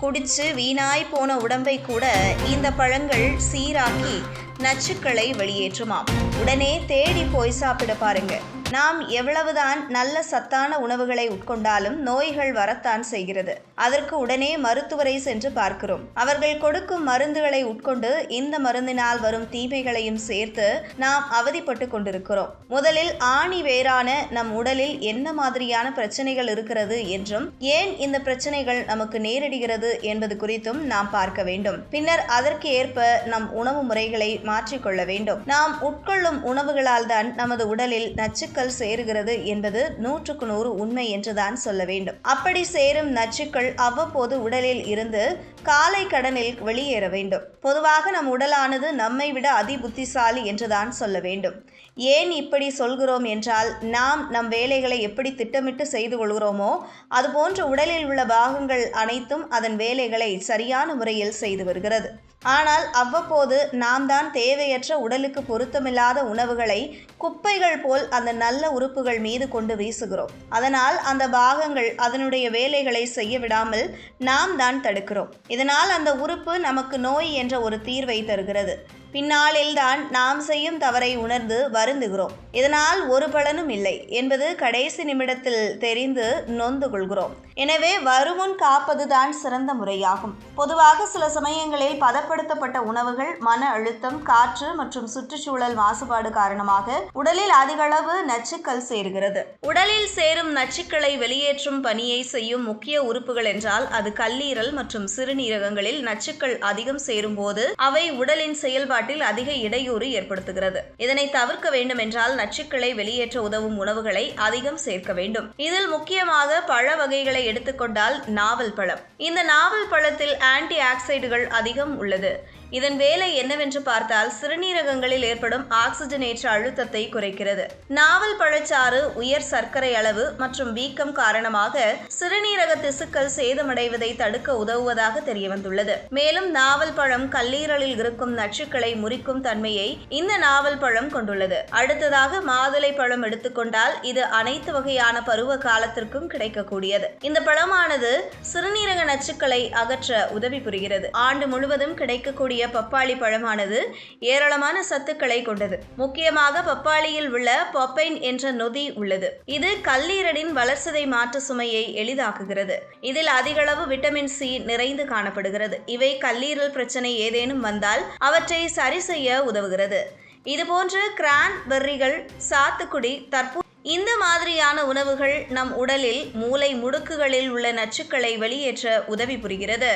குடிச்சு வீணாய் போன உடம்பை கூட இந்த பழங்கள் சீராக்கி நச்சுக்களை வெளியேற்றுமாம். உடனே தேடி போய் சாப்பிட பாருங்க. நாம் எவ்வளவுதான் நல்ல சத்தான உணவுகளை உட்கொண்டாலும் நோய்கள் வரத்தான் செய்கிறது. அதற்கு உடனே மருத்துவரை சென்று பார்க்கிறோம். அவர்கள் கொடுக்கும் மருந்துகளை உட்கொண்டு இந்த மருந்தினால் வரும் தீமைகளையும் சேர்த்து நாம் அவதிப்பட்டு கொண்டிருக்கிறோம். முதலில் ஆணி வேறான நம் உடலில் என்ன மாதிரியான பிரச்சனைகள் இருக்கிறது என்றும் ஏன் இந்த பிரச்சனைகள் நமக்கு நேரிடுகிறது என்பது குறித்தும் நாம் பார்க்க வேண்டும். பின்னர் அதற்கு ஏற்ப நம் உணவு முறைகளை மாற்றிக்கொள்ள வேண்டும். நாம் உட்கொள்ளும் உணவுகளால் தான் நமது உடலில் நச்சுக்கள் சேருகிறது என்பது நூற்றுக்கு நூறு உண்மை என்றுதான் சொல்ல வேண்டும். அப்படி சேரும் நச்சுக்கள் அவ்வப்போது உடலில் இருந்து காலை கடனில் வெளியேற வேண்டும். பொதுவாக நம் உடலானது நம்மை விட அதி புத்திசாலி என்றுதான் சொல்ல வேண்டும். ஏன் இப்படி சொல்கிறோம் என்றால் நாம் நம் வேலைகளை எப்படி திட்டமிட்டு செய்து கொள்கிறோமோ அதுபோன்று உடலில் உள்ள பாகங்கள் அனைத்தும் அதன் வேலைகளை சரியான முறையில் செய்து வருகிறது. ஆனால் அவ்வப்போது நாம் தான் தேவையற்ற உடலுக்கு பொருத்தமில்லாத உணவுகளை குப்பைகள் போல் அந்த நல்ல உறுப்புகள் மீது கொண்டு வீசுகிறோம். அதனால் அந்த பாகங்கள் அதனுடைய வேலைகளை செய்ய விடாமல் நாம் தான் தடுக்கிறோம். இதனால் அந்த உறுப்பு நமக்கு நோய் என்ற ஒரு தீர்வை தருகிறது. பின்னாளில்தான் நாம் செய்யும் தவறை உணர்ந்து வருந்துகிறோம். இதனால் ஒரு பலனும் இல்லை என்பது கடைசி நிமிடத்தில் தெரிந்து நொந்து கொள்கிறோம். எனவே வருமுன் காப்பதுதான் சிறந்த முறையாகும். பொதுவாக சில சமயங்களில் பதப்படுத்தப்பட்ட உணவுகள் மன அழுத்தம் காற்று மற்றும் சுற்றுச்சூழல் மாசுபாடு காரணமாக உடலில் அதிகளவு நச்சுக்கள் சேர்கிறது. உடலில் சேரும் நச்சுக்களை வெளியேற்றும் பணியை செய்யும் முக்கிய உறுப்புகள் என்றால் அது கல்லீரல் மற்றும் சிறுநீரகங்களில் நச்சுக்கள் அதிகம் சேரும் போது அவை உடலின் செயல்பாட்டில் அதிக இடையூறு ஏற்படுத்துகிறது. இதனை தவிர்க்க வேண்டும் என்றால் நச்சுக்களை வெளியேற்ற உதவும் உணவுகளை அதிகம் சேர்க்க வேண்டும். இதில் முக்கியமாக பழ வகைகளை எடுத்துக்கொண்டால் நாவல் பழம். இந்த நாவல் பழத்தில் ஆன்டி ஆக்சைடுகள் அதிகம் உள்ளது. இதன் வேலை என்னவென்று பார்த்தால் சிறுநீரகங்களில் ஏற்படும் ஆக்சிஜனேற்ற அழுத்தத்தை குறைக்கிறது. நாவல் பழச்சாறு உயர் சர்க்கரை அளவு மற்றும் வீக்கம் காரணமாக சிறுநீரக திசுக்கள் சேதமடைவதை தடுக்க உதவுவதாக தெரியவந்துள்ளது. மேலும் நாவல் பழம் கல்லீரலில் இருக்கும் நச்சுக்களை முறிக்கும் தன்மையை இந்த நாவல் பழம் கொண்டுள்ளது. அடுத்ததாக மாதுளை பழம் எடுத்துக்கொண்டால் இது அனைத்து வகையான பருவ காலத்திற்கும் கிடைக்கக்கூடியது. இந்த பழமானது சிறுநீரக நச்சுக்களை அகற்ற உதவி புரிகிறது. ஆண்டு முழுவதும் கிடைக்கக்கூடிய பப்பாளி பழமானது ஏராளமான சத்துக்களை கொண்டது. முக்கியமாக பப்பாளியில் உள்ள பொப்பைன் என்ற நொதி உள்ளது. இது கல்லீரலின் வளர்சதை மாற்று சுமையை எளிதாக்குகிறது. இதில் அதிகளவு விட்டமின் சி நிறைந்து காணப்படுகிறது. இவை கல்லீரல் பிரச்சனை ஏதேனும் வந்தால் அவற்றை சரி செய்ய உதவுகிறது. இதுபோன்று கிரான் பெர்ரிகள் சாத்துக்குடி தற்போது இந்த மாதிரியான உணவுகள் நம் உடலில் மூளை முடுக்குகளில் உள்ள நச்சுக்களை வெளியேற்ற உதவி புரிகிறது.